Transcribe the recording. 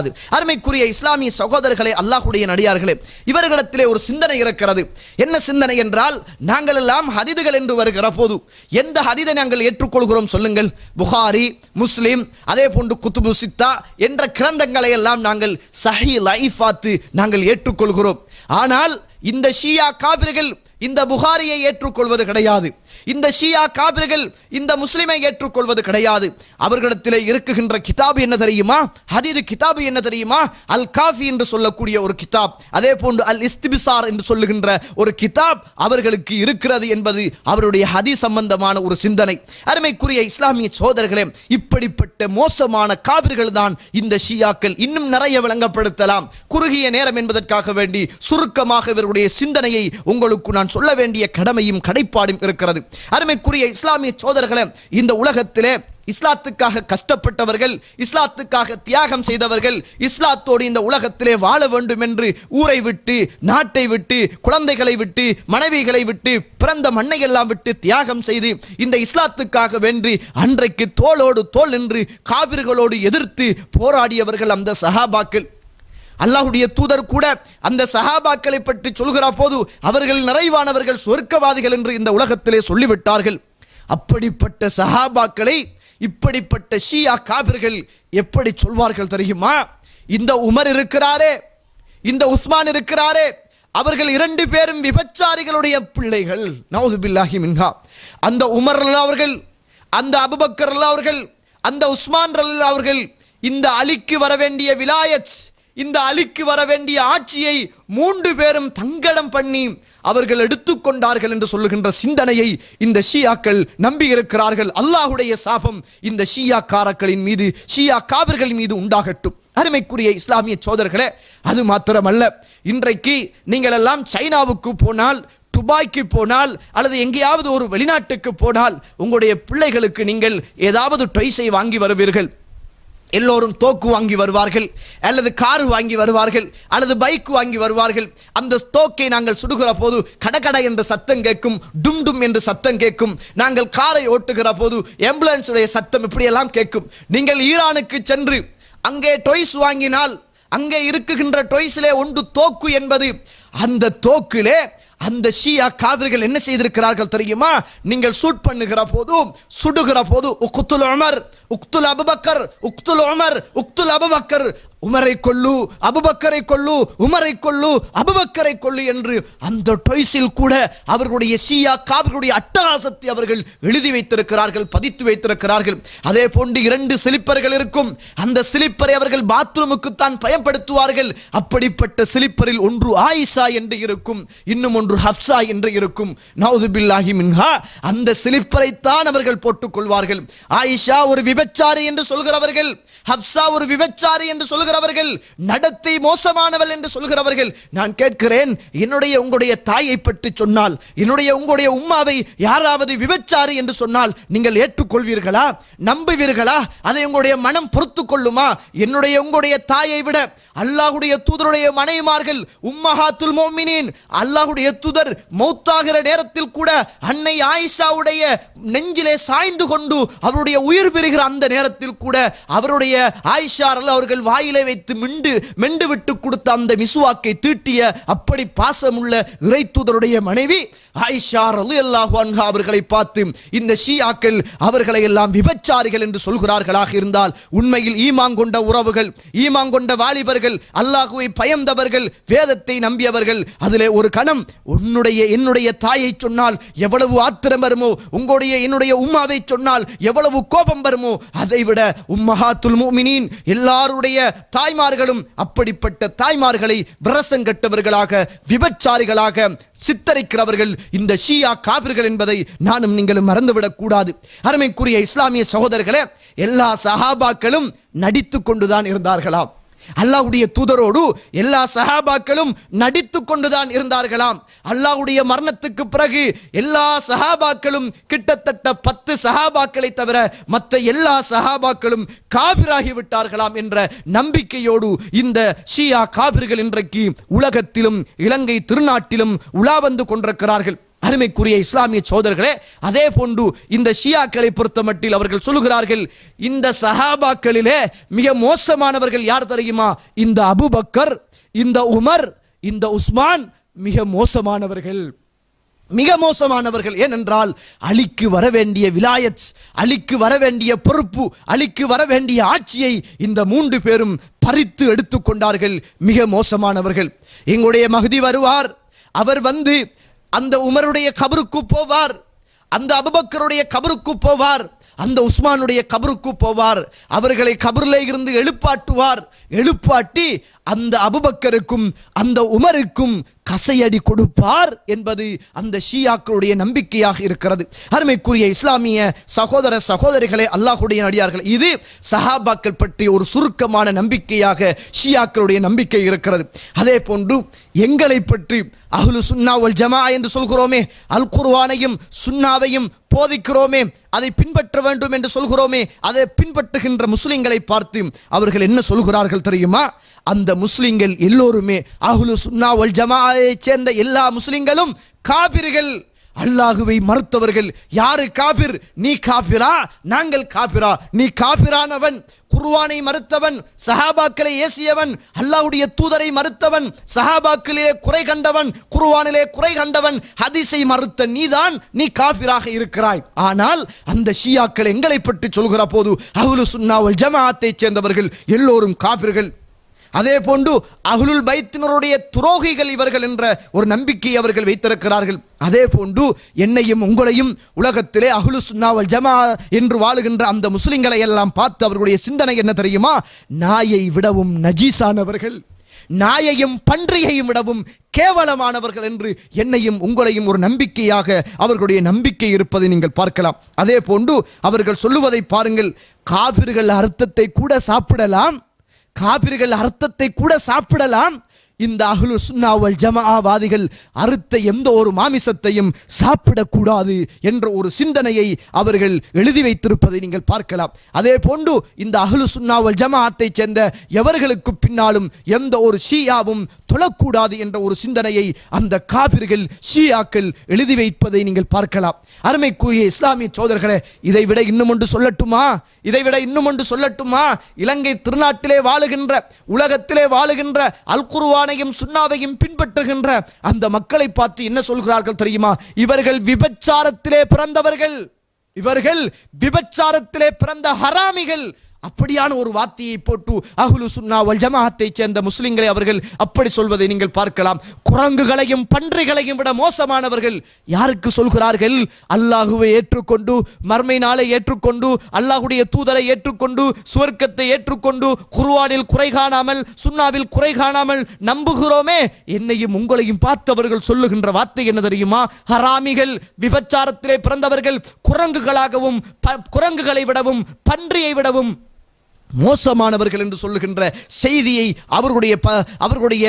அது. அருமைக்குரிய இஸ்லாமிய சகோதரர்களே அல்லாஹுடைய நடிகார்களே இவர்களிடத்திலே ஒரு சிந்தனை இருக்கிறது. என்ன சிந்தனை என்றால் நாங்கள் எல்லாம் ஹதிதுகள் என்று வருகிற போது எந்த ஹதிதை நாங்கள் ஏற்றுக்கொள்கிறோம் சொல்லுங்கள். புகாரி முஸ்லிம் அதே போன்று குத்துபு சித்தா என்ற கிரந்தங்களை எல்லாம் நாங்கள் சஹி லைஃபாத்து நாங்கள் ஏற்றுக்கொள்கிறோம். ஆனால் இந்த ஷியா காபிர்கள் இந்த புகாரியை ஏற்றுக்கொள்வது கிடையாது. இந்த ஷியா காபிர்கள் இந்த முஸ்லிமை ஏற்றுக்கொள்வது கிடையாது. அவர்களிடத்தில் இருக்குகின்ற கிதாப் என்ன தெரியுமா? ஹதீது கிதாப் என்ன தெரியுமா? அல் காஃபி என்று சொல்லக்கூடிய ஒரு கிதாப். அதே போன்று அல் இஸ்திபிசார் என்று சொல்லுகின்ற ஒரு கிதாப் அவர்களுக்கு இருக்கிறது என்பது அவருடைய ஹதி சம்பந்தமான ஒரு சிந்தனை. அருமைக்குரிய இஸ்லாமிய சோதர்களே இப்படிப்பட்ட மோசமான காபிர்கள் தான் இந்த ஷியாக்கள் இன்னும் நிறைய விளங்கப்படுத்தலாம். குறுகிய நேரம் என்பதற்காக வேண்டி சுருக்கமாக இவருடைய சிந்தனையை உங்களுக்கு நான் சொல்ல வேண்டிய கடமையும் கடைப்பாடும் இருக்கிறது. அருமைக்குரிய இஸ்லாமிய சோதர்களை இந்த உலகத்திலே இஸ்லாத்துக்காக கஷ்டப்பட்டவர்கள் இஸ்லாத்துக்காக தியாகம் செய்தவர்கள் இஸ்லாத்தோடு இந்த உலகத்திலே வாழ வேண்டும் என்று ஊரை விட்டு நாட்டை விட்டு குழந்தைகளை விட்டு மனைவிகளை விட்டு பிறந்த மண்ணை எல்லாம் விட்டு தியாகம் செய்து இந்த இஸ்லாத்துக்காக வென்று அன்றைக்கு தோளோடு தோல் நின்று காவிர்களோடு எதிர்த்து போராடியவர்கள் அந்த சஹாபாக்கள். அல்லாஹுடைய தூதர் கூட அந்த சஹாபாக்களை பற்றி சொல்கிற போது அவர்கள் நிறைவானவர்கள் சொர்க்கவாதிகள் என்று இந்த உலகத்திலே சொல்லிவிட்டார்கள். அப்படிப்பட்ட சஹாபாக்களை இப்படிப்பட்ட ஷியா காபிர்கள் எப்படி சொல்வார்கள் தெரியுமா? இந்த உமர் இருக்கிறாரே இந்த உஸ்மான் இருக்கிறாரே அவர்கள் இரண்டு பேரும் விபச்சாரிகளுடைய பிள்ளைகள். நவுதுபில்லாஹி மின்ஹா. அந்த உமர் அவர்கள் அந்த அபுபக்கர் அல்லாஹ் அவர்கள் அந்த உஸ்மான் அவர்கள் இந்த அலிக்கு வர வேண்டிய விலாயத் இந்த அழிக்கு வர வேண்டிய ஆட்சியை மூன்று பேரும் தங்கடம் பண்ணி அவர்கள் எடுத்துக்கொண்டார்கள் என்று சொல்லுகின்ற சிந்தனையை இந்த ஷியாக்கள் நம்பியிருக்கிறார்கள். அல்லாஹுடைய சாபம் இந்த ஷியா காரக்களின் மீது ஷியா காவிர்களின் மீது உண்டாகட்டும். அருமைக்குரிய இஸ்லாமிய சோதர்களே அது மாத்திரமல்ல. இன்றைக்கு நீங்கள் எல்லாம் சைனாவுக்கு போனால் துபாய்க்கு போனால் அல்லது எங்கேயாவது ஒரு வெளிநாட்டுக்கு போனால் உங்களுடைய பிள்ளைகளுக்கு நீங்கள் ஏதாவது டொய்ஸை வாங்கி வருவீர்கள். எல்லோரும் தோக்கு வாங்கி வருவார்கள் அல்லது கார் வாங்கி வருவார்கள் அல்லது பைக் வாங்கி வருவார்கள். அந்த தோக்கை நாங்கள் சுடுகிற போது கடகட என்ற சத்தம் கேட்கும் டும் டும் என்று சத்தம் கேட்கும். நாங்கள் காரை ஓட்டுகிற போது ஆம்புலன்ஸுடைய சத்தம் இப்படியெல்லாம் கேட்கும். நீங்கள் ஈரானுக்கு சென்று அங்கே டொய்ஸ் வாங்கினால் அங்கே இருக்குகின்ற டொய்ஸிலே ஒன்று தோக்கு என்பது அந்த தோக்கிலே அந்த ஷியா காவிர்கள் என்ன செய்திருக்கிறார்கள் தெரியுமா? நீங்கள் சூட் பண்ணுகிற போது சுடுகிற போது உக்துல் உமர் உக்துல் அபுபக்கர் உக்துல் உமர் உக்துல் அபுபக்கர் உமரை கொள்ளு அபுபக்கரை கொள்ளு உமரை கொள்ளு அபுபக்கரை கொள்ளு என்று அந்த டொய்ஸில் கூட அவர்களுடைய சியா காவிர்களுடைய அட்டகாசத்தை அவர்கள் எழுதி வைத்திருக்கிறார்கள் பதித்து வைத்திருக்கிறார்கள். அதே போன்று இரண்டு சிலிப்பர்கள் இருக்கும். அந்த சிலிப்பரை அவர்கள் பாத்ரூமுக்கு தான் பயன்படுத்துவார்கள். அப்படிப்பட்ட சிலிப்பரில் ஒன்று ஆயிஷா என்று இருக்கும் இன்னும் ஒன்று ஹப்சா என்று இருக்கும். நவுது பில்லாஹி மின்ஹா அந்த சிலிப்பரை தான் அவர்கள் போட்டுக் கொள்வார்கள் ஆயிஷா ஒரு விபச்சாரி என்று சொல்கிறவர்கள் ஹப்சா ஒரு விபச்சாரி என்று சொல்கிறவர்கள் நடத்தை மோசமானவள் என்று சொல்கிறவர்கள் நான் கேட்கிறேன் என்னுடைய உங்களுடைய தாயை பற்றி சொன்னால் என்னுடைய உங்களுடைய உம்மாவை யாராவது விபச்சாரி என்று சொன்னால் நீங்கள் ஏற்றுக்கொள்வீர்களா? நம்புவீர்களா? அதை உங்களுடைய மனம் பொறுத்து கொள்ளுமா? என்னுடைய உங்களுடைய தாயை விட அல்லாஹுடைய தூதருடைய மனைவிமார்கள் உம்மஹாத்துல் மோமினின் அல்லாஹுடைய தூதர் மௌத்தாகிற நேரத்தில் கூட அன்னை ஆயிஷாவுடைய நெஞ்சிலே சாய்ந்து கொண்டு அவருடைய உயிர் பெறுகிற அந்த நேரத்தில் கூட அவருடைய ஆயிஷா அவர்கள் வாயில வைத்து மிண்டு மெண்டு விட்டு கொடுத்த அந்த மிசுவாக்கை தீட்டிய அப்படி பாசமுள்ள இறை மனைவி ஆயிஷா ரலி அல்லாஹு அன்ஹா அவர்களை பார்த்து இந்த ஷியாக்கள் அவர்களை எல்லாம் விபச்சாரிகள் என்று சொல்கிறார்களாக இருந்தால் உண்மையில் ஈமாங்கொண்ட உறவுகள் ஈமாங்கொண்ட வாலிபர்கள் அல்லாஹுவை பயந்தவர்கள் வேதத்தை நம்பியவர்கள் அதிலே ஒரு கணம் உன்னுடைய என்னுடைய தாயை சொன்னால் எவ்வளவு ஆத்திரம் வருமோ உங்களுடைய என்னுடைய உம்மாவை சொன்னால் எவ்வளவு கோபம் வருமோ அதை விட உம்மஹாத்துல் முஃமினீன் எல்லாருடைய தாய்மார்களும் அப்படிப்பட்ட தாய்மார்களை விரசங்கட்டவர்களாக விபச்சாரிகளாக சித்தரிக்கிறவர்கள் இந்த ஷியா காபிர்கள் என்பதை நானும் நீங்களும் மறந்துவிடக் கூடாது அருமைக்குரிய இஸ்லாமிய சகோதரர்களே எல்லா சஹாபாக்களும் நடித்து கொண்டுதான் இருந்தார்களாம். அல்லாஹுடைய தூதரோடு எல்லா சஹாபாக்களும் நடித்து கொண்டுதான் இருந்தார்களாம். அல்லாஹுடைய மரணத்துக்கு பிறகு எல்லா சஹாபாக்களும் கிட்டத்தட்ட பத்து சஹாபாக்களை தவிர மற்ற எல்லா சஹாபாக்களும் காபிராகி விட்டார்களாம் என்ற நம்பிக்கையோடு இந்த ஷியா காபிர்கள் இன்றைக்கு உலகத்திலும் இலங்கை திருநாட்டிலும் உலா வந்து கொண்டிருக்கிறார்கள். அருமைக்குரிய இஸ்லாமிய சோதர்களே அதே போன்று இந்த ஷியாக்களை பொறுத்தமட்டில் அவர்கள் சொல்லுகிறார்கள் இந்த சஹாபாக்களிலே மிக மோசமானவர்கள் யார் தெரியுமா? இந்த அபுபக்கர் இந்த உமர் இந்த உஸ்மான் மிக மோசமானவர்கள். மிக மோசமானவர்கள். ஏனென்றால் அலிக்கு வர வேண்டிய விலாயத் அலிக்கு வர வேண்டிய பொறுப்பு அலிக்கு வர வேண்டிய ஆட்சியை இந்த மூன்று பேரும் பறித்து எடுத்துக்கொண்டார்கள் மிக மோசமானவர்கள். எங்களுடைய மகுதி வருவார். அவர் வந்து அந்த உமருடைய கபருக்கு போவார். அந்த அபுபக்கருடைய கபருக்கு போவார். அந்த உஸ்மானுடைய கபருக்கு போவார். அவர்களை கபரிலே இருந்து எழுப்பாட்டுவார். எழுப்பாட்டி அந்த அபுபக்கருக்கும் அந்த உமருக்கும் கசையடி கொடுப்பார் என்பது அந்த ஷியாக்களுடைய நம்பிக்கையாக இருக்கிறது. அருமைக்குரிய இஸ்லாமிய சகோதர சகோதரிகளே அல்லாஹுடைய நடிகார்கள் இது சஹாபாக்கள் பற்றிய ஒரு சுருக்கமான நம்பிக்கையாக ஷியாக்களுடைய நம்பிக்கை இருக்கிறது. அதே போன்று எங்களை பற்றி அஹ்லு சுன்னா வல் ஜமா என்று சொல்கிறோமே அல் குர்வானையும் சுன்னாவையும் போதிக்கிறோமே அதை பின்பற்ற வேண்டும் என்று சொல்கிறோமே அதை பின்பற்றுகின்ற முஸ்லிம்களை பார்த்து அவர்கள் என்ன சொல்கிறார்கள் தெரியுமா? அந்த முஸ்லிம்கள் எல்லோருமே அகுலு சுன்னா வல் ஜமாயை சேர்ந்த எல்லா முஸ்லிம்களும் காபிர்கள். அல்லாஹுவை மறுத்தவர்கள். யாரு காபிர்? நீ காபிரா? நாங்கள் காபிரா. நீ காபிரானவன். குர்வானை மறுத்தவன். சஹாபாக்களை ஏசியவன். அல்லாவுடைய தூதரை மறுத்தவன். சஹாபாக்களிலே குறை கண்டவன். குர்வானிலே குறை கண்டவன். ஹதீஸை மறுத்த நீதான் நீ காபிராக இருக்கிறாய். ஆனால் அந்த ஷியாக்கள் எங்களை பற்றி சொல்கிற போது அவுலு சுன்னாவல் ஜமாஅத்தை சேர்ந்தவர்கள் எல்லோரும் காபிர்கள். அதே போன்று அகுலுல் பைத்தினருடைய துரோகிகள் இவர்கள் என்ற ஒரு நம்பிக்கை அவர்கள் வைத்திருக்கிறார்கள். அதே போன்று என்னையும் உங்களையும் உலகத்திலே அகுலு சுன்னாவல் ஜமா என்று வாழுகின்ற அந்த முஸ்லிம்களை எல்லாம் பார்த்து அவர்களுடைய சிந்தனை என்ன தெரியுமா? நாயை விடவும் நஜீஸானவர்கள் நாயையும் பன்றியையும் விடவும் கேவலமானவர்கள் என்று என்னையும் உங்களையும் ஒரு நம்பிக்கையாக அவர்களுடைய நம்பிக்கை இருப்பதை நீங்கள் பார்க்கலாம். அதே போன்று அவர்கள் சொல்லுவதை பாருங்கள் காபிர்கள் அர்த்தத்தை கூட சாப்பிடலாம் காபிர்கள் அர்த்தத்தை கூட சாப்பிடலாம். இந்த அஹ்லு சுன்னாவல் ஜமாவாதிகள் அறுத்த எந்த ஒரு மாமிசத்தையும் சாப்பிடக்கூடாது என்ற ஒரு சிந்தனையை அவர்கள் எழுதி வைத்திருப்பதை நீங்கள் பார்க்கலாம். அதே போன்று இந்த அஹ்லு சுன்னாவல் ஜமாஅத்தை சேர்ந்த எவர்களுக்கு பின்னாலும் எந்த ஒரு ஷியாவும் தொழக்கூடாது என்ற ஒரு சிந்தனையை அந்த காபிர்கள் ஷியாக்கள் எழுதி வைப்பதை நீங்கள் பார்க்கலாம். அருமைக்குரிய இஸ்லாமிய சோதர்களே இதை விட இன்னும் ஒன்று சொல்லட்டுமா? இதை விட இன்னும் ஒன்று சொல்லட்டுமா? இலங்கை திருநாட்டிலே வாழுகின்ற உலகத்திலே வாழுகின்ற அல் குரானையும் சுண்ணாவையும் பின்பற்றுகின்ற அந்த மக்களை பார்த்து என்ன சொல்கிறார்கள் தெரியுமா? இவர்கள் விபச்சாரத்திலே பிறந்தவர்கள். இவர்கள் விபச்சாரத்திலே பிறந்த ஹராமிகள். அப்படியான ஒரு வார்த்தையை போட்டு அகுலு சுன்னா வல் ஜமாஅத்தை சேர்ந்த முஸ்லிம்களை அவர்கள் அப்படி சொல்வதை நீங்கள் பார்க்கலாம். குரங்குகளையும் பன்றிகளையும் விட மோசமானவர்கள் யாருக்கு சொல்கிறார்கள்? அல்லாஹுவை ஏற்றுக்கொண்டு மர்மை நாளை ஏற்றுக்கொண்டு அல்லாஹுடைய தூதரை ஏற்றுக்கொண்டு சுவர்க்கத்தை ஏற்றுக்கொண்டு குர்வானில் குறை காணாமல் சுன்னாவில் குறை காணாமல் நம்புகிறோமே? என்னையும் உங்களையும் பார்த்தவர்கள் சொல்லுகின்ற வார்த்தை என்ன தெரியுமா? ஹராமிகள் விபச்சாரத்திலே பிறந்தவர்கள் குரங்குகளாகவும் ப- குரங்குகளை விடவும் பன்றியை விடவும் மோசமானவர்கள் என்று சொல்லுகின்ற செய்தியை அவர்களுடைய ப- அவர்களுடைய